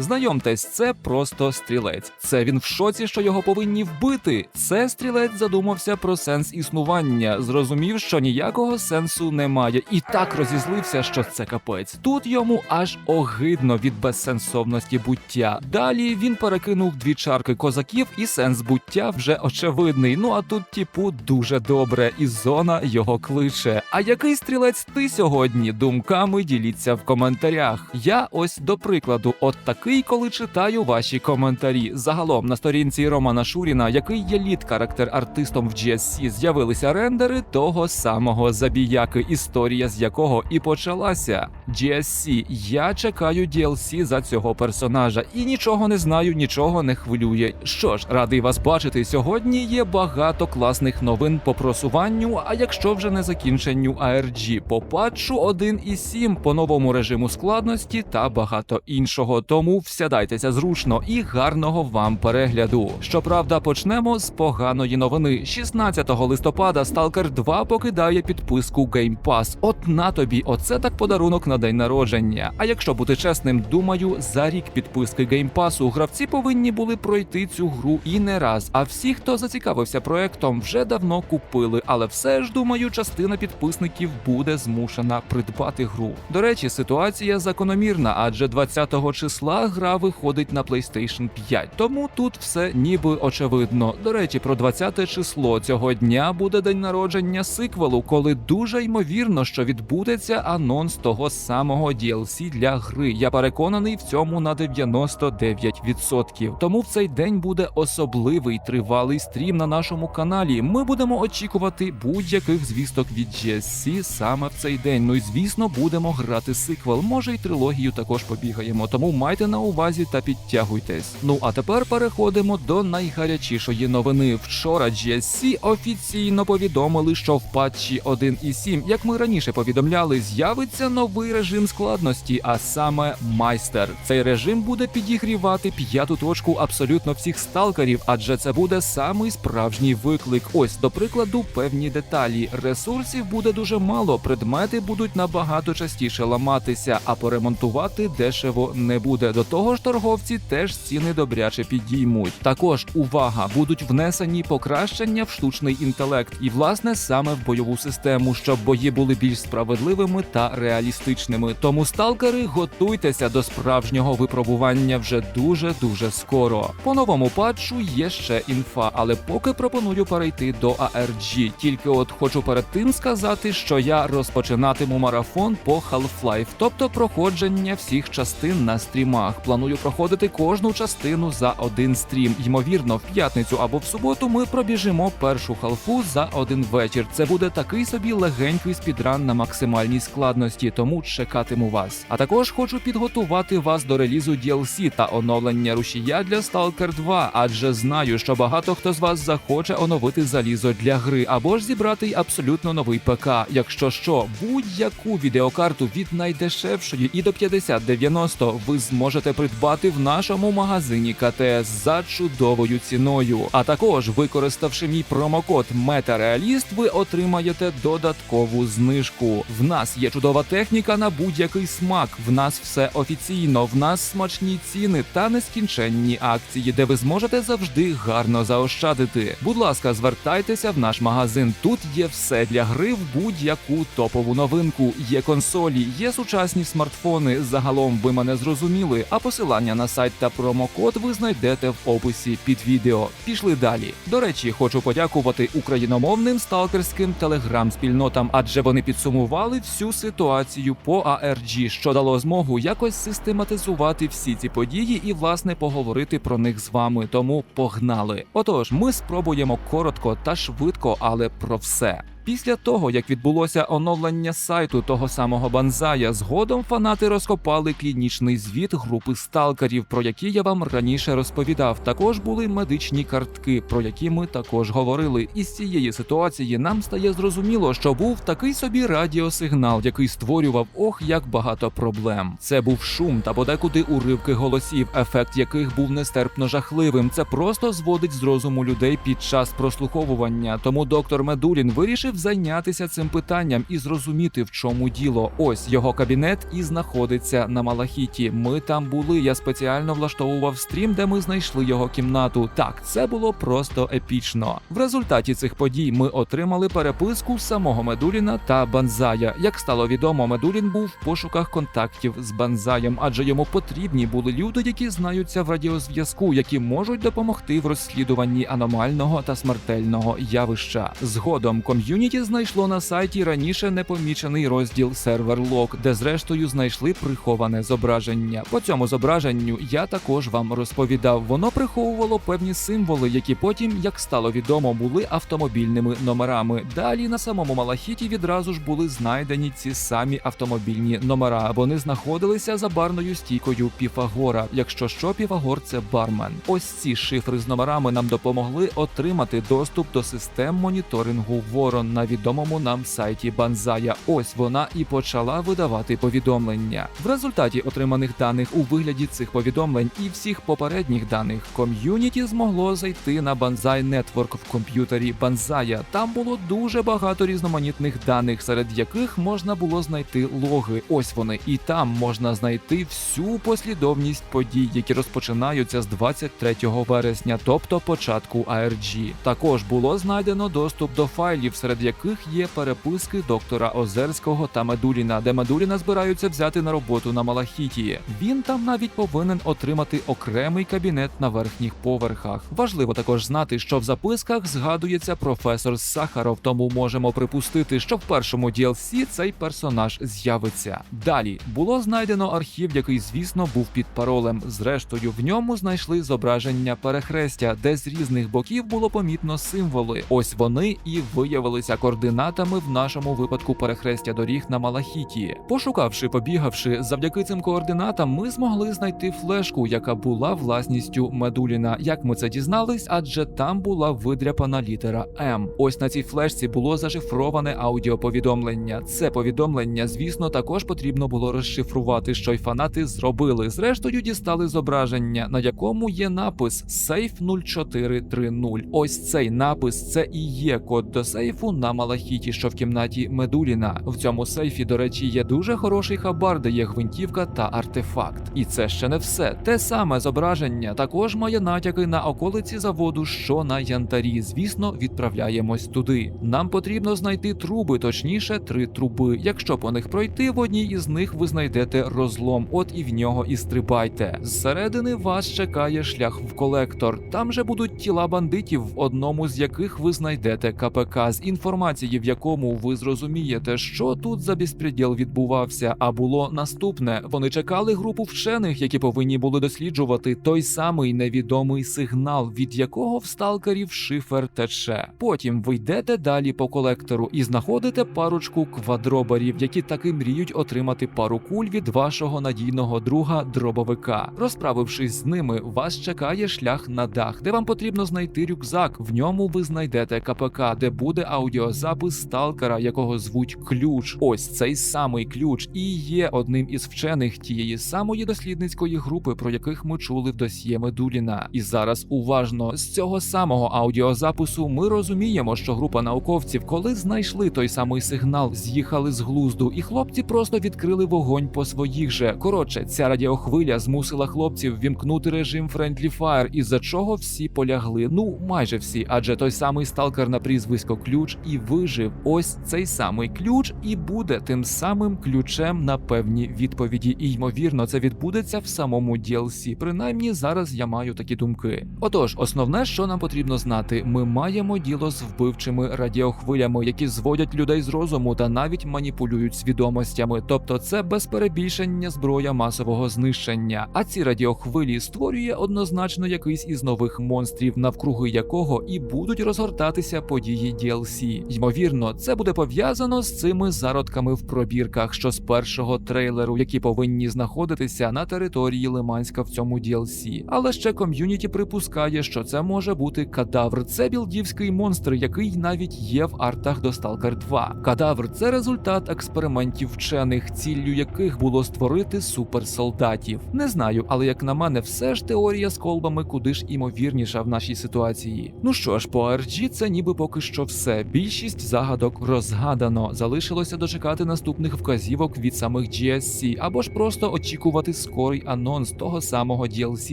Знайомтесь, це просто стрілець. Це він в шоці, що його повинні вбити. Це стрілець задумався про сенс існування, зрозумів, що ніякого сенсу немає, і так розізлився, що це капець. Тут йому аж огидно від безсенсовності буття. Далі він перекинув дві чарки козаків, і сенс буття вже очевидний. Ну а тут, типу, дуже добре, і зона його кличе. А який стрілець ти сьогодні? Думками діліться в коментарях. Я ось до прикладу, от такий, коли читаю ваші коментарі. Загалом на сторінці Романа Шуріна, який є лід характер артистом в GSC, з'явилися рендери того самого забіяки, історія з якого і почалася. GSC, я чекаю DLC за цього персонажа і нічого не знаю, нічого не хвилює. Що ж, радий вас бачити. Сьогодні є багато класних новин по просуванню. А якщо вже не закінченню ARG, по патчу 1.7, по новому режиму складності та багато іншого. Тому всядайтеся зручно і гарного вам перегляду. Щоправда, почнемо з поганої новини. 16 листопада Stalker 2 покидає підписку Game Pass. От на тобі, оце так подарунок на день народження. А якщо бути чесним, думаю, за рік підписки Game Pass гравці повинні були пройти цю гру і не раз. А всі, хто зацікавився проектом, вже давно купили. Але все ж думаю, частина підписників буде змушена придбати гру. До речі, ситуація закономірна, адже 20 числа гра виходить на PlayStation 5. Тому тут все ніби очевидно. До речі, про 20 число цього дня буде день народження сиквелу, коли дуже ймовірно, що відбудеться анонс того самого DLC для гри. Я переконаний в цьому на 99%. Тому в цей день буде особливий тривалий стрім на нашому каналі. Ми будемо очікувати будь-яких звісток від GSC саме в цей день. Ну і звісно, будемо грати сиквел. Може й трилогію також побігаємо. Тому майте на увазі та підтягуйтесь. Ну а тепер переходимо до найгарячішої новини. Вчора GSC офіційно повідомили, що в патчі 1.7, як ми раніше повідомляли, з'явиться новий режим складності, а саме майстер. Цей режим буде підігрівати п'яту точку абсолютно всіх сталкерів, адже це буде самий справжній виклик. Ось до прикладу, певні деталі. Ресурсів буде дуже мало, предмети будуть набагато частіше ламатися, а поремонтувати дешево не буде. До того ж, торговці теж ціни добряче підіймуть. Також увага, будуть внесені покращення в штучний інтелект, і власне саме в бойову систему, щоб бої були більш справедливими та реалістичними. Тому сталкери готуйтеся до справжнього випробування вже дуже дуже скоро. По новому патчу є ще інфа, але поки пропоную перейти до ARG. Тільки от хочу перед тим сказати, що я розпочинатиму марафон по Half-Life, тобто проходження всіх частин на стрімах. Планую проходити кожну частину за один стрім. Ймовірно, в п'ятницю або в суботу ми пробіжимо першу халфу за один вечір. Це буде такий собі легенький спідран на максимальній складності, тому чекатиму вас. А також хочу підготувати вас до релізу DLC та оновлення рушія для Stalker 2, адже знаю, що багато хто з вас захоче оновити залізо для гри або ж зібрати й абсолютно новий ПК. Якщо що, будь-яку відеокарту від найдешевшої і до 5090 ви зможете придбати в нашому магазині КТС за чудовою ціною. А також, використавши мій промокод Метареаліст, ви отримаєте додаткову знижку. В нас є чудова техніка на будь-який смак. В нас все офіційно. В нас смачні ціни та нескінченні акції, де ви зможете завжди гарно заощадити. Будь ласка, звертайтеся в наш магазин. Тут є все для гри в будь-яку топову новинку. Є консолі, є сучасні смартфони. Загалом ви мене зрозуміли. А посилання на сайт та промокод ви знайдете в описі під відео. Пішли далі. До речі, хочу подякувати україномовним сталкерським телеграм-спільнотам, адже вони підсумували всю ситуацію по ARG, що дало змогу якось систематизувати всі ці події і власне поговорити про них з вами. Тому погнали. Отож, ми спробуємо коротко та швидко, але про все. Після того, як відбулося оновлення сайту того самого Банзая, згодом фанати розкопали клінічний звіт групи сталкерів, про які я вам раніше розповідав. Також були медичні картки, про які ми також говорили. І з цієї ситуації нам стає зрозуміло, що був такий собі радіосигнал, який створював ох як багато проблем. Це був шум та подекуди уривки голосів, ефект яких був нестерпно жахливим. Це просто зводить з розуму людей під час прослуховування. Тому доктор Медулін вирішив вирішив зайнятися цим питанням і зрозуміти, в чому діло. Ось його кабінет і знаходиться на Малахіті. Ми там були. Я спеціально влаштовував стрім, де ми знайшли його кімнату. Так, це було просто епічно. В результаті цих подій ми отримали переписку самого Медуліна та Банзая. Як стало відомо, Медулін був в пошуках контактів з Банзаєм, адже йому потрібні були люди, які знаються в радіозв'язку, які можуть допомогти в розслідуванні аномального та смертельного явища. Згодом ком'юніті знайшло на сайті раніше непомічений розділ сервер лог, де зрештою знайшли приховане зображення. По цьому зображенню я також вам розповідав. Воно приховувало певні символи, які потім, як стало відомо, були автомобільними номерами. Далі на самому Малахіті відразу ж були знайдені ці самі автомобільні номера. Вони знаходилися за барною стійкою Піфагора. Якщо що, Піфагор це бармен. Ось ці шифри з номерами нам допомогли отримати доступ до систем моніторингу Ворон на відомому нам сайті Банзая. Ось вона і почала видавати повідомлення. В результаті отриманих даних у вигляді цих повідомлень і всіх попередніх даних ком'юніті змогло зайти на Банзай Network в комп'ютері Банзая. Там було дуже багато різноманітних даних, серед яких можна було знайти логи. Ось вони, і там можна знайти всю послідовність подій, які розпочинаються з 23 вересня, тобто початку ARG. Також було знайдено доступ до файлів, серед яких є переписки доктора Озерського та Медуліна, де Медуліна збираються взяти на роботу на Малахіті. Він там навіть повинен отримати окремий кабінет на верхніх поверхах. Важливо також знати, що в записках згадується професор Сахаров, тому можемо припустити, що в першому DLC цей персонаж з'явиться. Далі було знайдено архів, який, звісно, був під паролем. Зрештою, в ньому знайшли зображення перехрестя, де з різних боків було помітно символи. Ось вони і виявилися координатами в нашому випадку перехрестя доріг на Малахіті. Пошукавши, побігавши, завдяки цим координатам, ми змогли знайти флешку, яка була власністю Медуліна. Як ми це дізнались, адже там була видряпана літера М. Ось на цій флешці було зашифроване аудіоповідомлення. Це повідомлення, звісно, також потрібно було розшифрувати, що й фанати зробили. Зрештою, дістали зображення, на якому є напис Сейф 0430. Ось цей напис це і є код до сейфу на Малахіті, що в кімнаті Медуліна. В цьому сейфі, до речі, є дуже хороший хабар, де є гвинтівка та артефакт. І це ще не все. Те саме зображення також має натяки на околиці заводу, що на янтарі. Звісно, відправляємось туди. Нам потрібно знайти труби, точніше, три труби. Якщо по них пройти, в одній із них ви знайдете розлом. От і в нього і стрибайте. Зсередини вас чекає шлях в колектор. Там же будуть тіла бандитів, в одному з яких ви знайдете КПК, з інформації, в якому ви зрозумієте, що тут за безпреділ відбувався. А було наступне: вони чекали групу вчених, які повинні були досліджувати той самий невідомий сигнал, від якого в сталкерів шифер тече. Потім ви йдете далі по колектору і знаходите парочку квадроберів, які таки мріють отримати пару куль від вашого надійного друга дробовика. Розправившись з ними, вас чекає шлях на дах, де вам потрібно знайти рюкзак. В ньому ви знайдете КПК, де буде аудіозапис сталкера, якого звуть ключ. Ось цей самий ключ і є одним із вчених тієї самої дослідницької групи, про яких ми чули в досьє Медуліна. І зараз уважно з цього самого аудіозапису ми розуміємо, що група науковців, коли знайшли той самий сигнал, з'їхали з глузду, і хлопці просто відкрили вогонь по своїх же. Коротше, ця радіохвиля змусила хлопців вімкнути режим Friendly Fire, із-за чого всі полягли. Ну майже всі, адже той самий сталкер на прізвисько ключ і вижив. Ось цей самий ключ і буде тим самим ключем на певні відповіді. І ймовірно, це відбудеться в самому DLC. Принаймні зараз я маю такі думки. Отож, основне, що нам потрібно знати, ми маємо діло з вбивчими радіохвилями, які зводять людей з розуму та навіть маніпулюють свідомостями. Тобто, це без перебільшення зброя масового знищення. А ці радіохвилі створює однозначно якийсь із нових монстрів, навкруги якого і будуть розгортатися події DLC. Ймовірно, це буде пов'язано з цими зародками в пробірках, що з першого трейлеру, які повинні знаходитися на території Лиманська в цьому DLC. Але ще ком'юніті припускає, що це може бути кадавр. Це білдівський монстр, який навіть є в артах до Stalker 2. Кадавр це результат експериментів вчених, ціллю яких було створити суперсолдатів. Не знаю, але як на мене, все ж теорія з колбами куди ж імовірніша в нашій ситуації. Ну що ж, по RG це ніби поки що все. Більшість загадок розгадано. Залишилося дочекати наступних вказівок від самих GSC, або ж просто очікувати скорий анонс того самого DLC,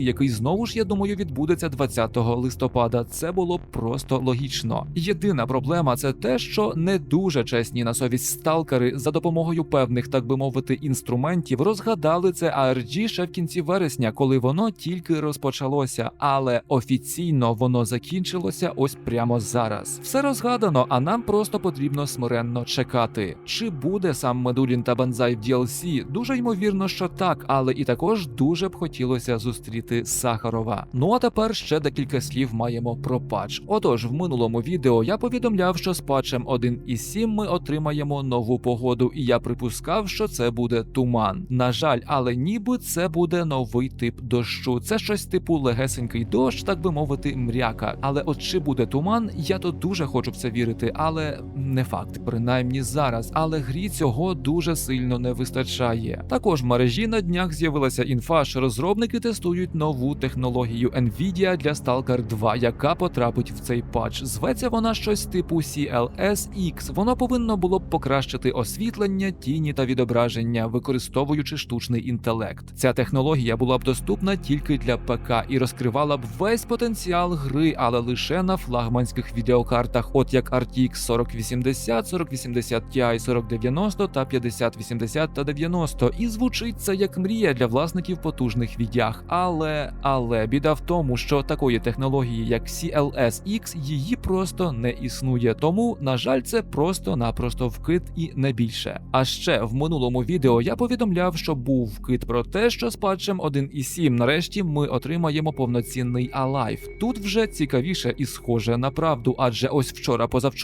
який знову ж я думаю відбудеться 20 листопада. Це було просто логічно. Єдина проблема це те, що не дуже чесні на совість сталкери за допомогою певних, так би мовити, інструментів розгадали це ARG ще в кінці вересня, коли воно тільки розпочалося, але офіційно воно закінчилося ось прямо зараз. Все розгадано, а нам просто потрібно смиренно чекати. Чи буде сам Медулін та Банзай в DLC? Дуже ймовірно, що так, але і також дуже б хотілося зустріти Сахарова. Ну а тепер ще декілька слів маємо про патч. Отож, в минулому відео я повідомляв, що з патчем 1.7 ми отримаємо нову погоду, і я припускав, що це буде туман. На жаль, але ніби це буде новий тип дощу. Це щось типу легесенький дощ, так би мовити, мряка. Але от чи буде туман, я то дуже хочу в це вірити, але не факт, принаймні зараз. Але грі цього дуже сильно не вистачає. Також в мережі на днях з'явилася інфа, що розробники тестують нову технологію Nvidia для Stalker 2, яка потрапить в цей патч. Зветься вона щось типу CLS-X. Воно повинно було б покращити освітлення, тіні та відображення, використовуючи штучний інтелект. Ця технологія була б доступна тільки для ПК і розкривала б весь потенціал гри, але лише на флагманських відеокартах, от як RTX 4080, 4080 Ti, 4090 та 5080 та 90. І звучить це як мрія для власників потужних відях. Але але біда в тому, що такої технології, як CLS-X, її просто не існує. Тому, на жаль, це просто-напросто вкид і не більше. А ще в минулому відео я повідомляв, що був вкид про те, що з патчем 1.7 нарешті ми отримаємо повноцінний Alive. Тут вже цікавіше і схоже на правду, адже ось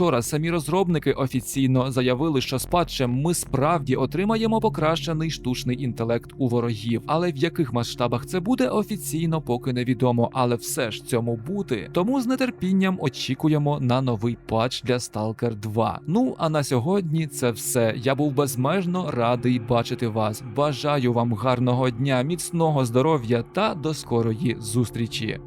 вчора-позавчора самі розробники офіційно заявили, що з патчем ми справді отримаємо покращений штучний інтелект у ворогів. Але в яких масштабах це буде офіційно поки невідомо, але все ж цьому бути. Тому з нетерпінням очікуємо на новий патч для Stalker 2. Ну а на сьогодні це все. Я був безмежно радий бачити вас. Бажаю вам гарного дня, міцного здоров'я та до скорої зустрічі.